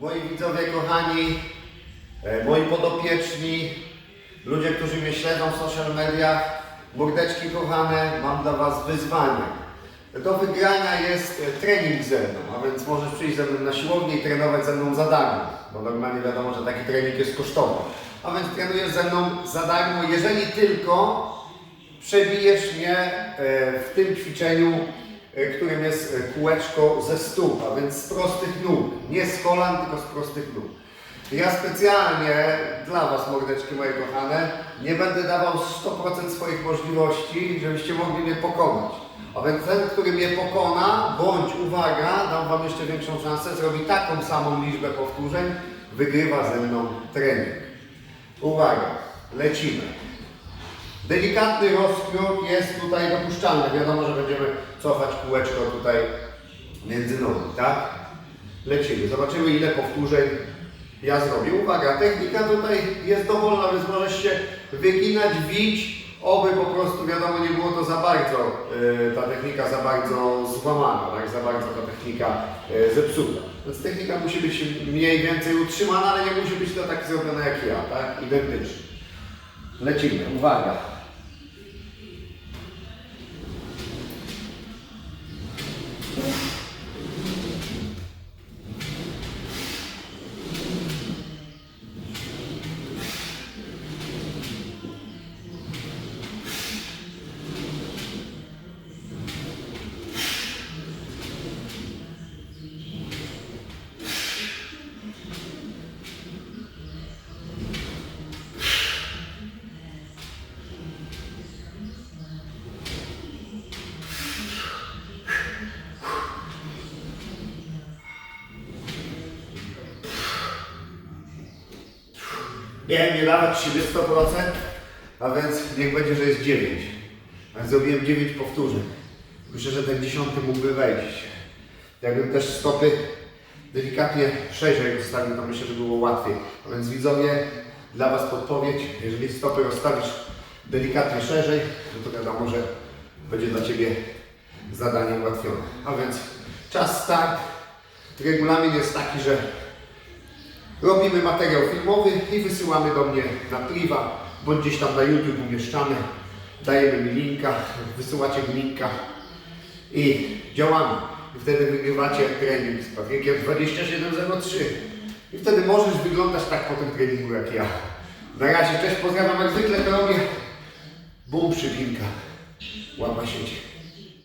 moi widzowie kochani, e, moi podopieczni, ludzie, którzy mnie śledzą w social mediach, mordeczki kochane, mam dla Was wyzwanie. Do wygrania jest e, trening ze mną, a więc możesz przyjść ze mną na siłownię i trenować ze mną za darmo, bo normalnie wiadomo, że taki trening jest kosztowy. A więc trenujesz ze mną za darmo, jeżeli tylko przebijesz mnie e, w tym ćwiczeniu, którym jest e, kółeczko ze stóp, a więc z prostych nóg. Nie z kolan, tylko z prostych nóg. Ja specjalnie dla Was, mordeczki moje kochane, nie będę dawał 100% swoich możliwości, żebyście mogli mnie pokonać. A więc ten, który mnie pokona, bądź uwaga, dam Wam jeszcze większą szansę, zrobi taką samą liczbę powtórzeń, wygrywa ze mną trening. Uwaga, lecimy. Delikatny rozkrój jest tutaj dopuszczalny. Wiadomo, że będziemy cofać kółeczko tutaj między nogi, tak? Lecimy. Zobaczymy ile powtórzeń ja zrobię. Uwaga, technika tutaj jest dowolna, więc możesz się wyginać, wić, oby po prostu, wiadomo, nie było to za bardzo, yy, ta technika za bardzo złamana, tak? za bardzo ta technika yy, zepsuta. Więc technika musi być mniej więcej utrzymana, ale nie musi być to tak zrobione jak ja, tak? Identycznie. Lecimy, uwaga. Miałem nie dawać siebie 100%, a więc niech będzie, że jest 9. A więc zrobiłem 9 powtórzeń. Myślę, że ten dziesiąty mógłby wejść. Jakbym też stopy delikatnie szerzej rozstawił, to myślę, że było łatwiej. A więc widzowie, dla Was podpowiedź, jeżeli stopy rozstawisz delikatnie szerzej, no to wiadomo, że będzie dla Ciebie zadanie ułatwione. A więc czas start. Regulamin jest taki, że Robimy materiał filmowy i wysyłamy do mnie na priwa, bądź gdzieś tam na YouTube umieszczamy. Dajemy mi linka, wysyłacie mi linka i działamy. I wtedy wygrywacie trening z Patrykiem 2703. I wtedy możesz wyglądać tak po tym treningu jak ja. Na razie, cześć, pozdrawiam, jak zwykle to robię. Bum, przypinka. Łapa sieć.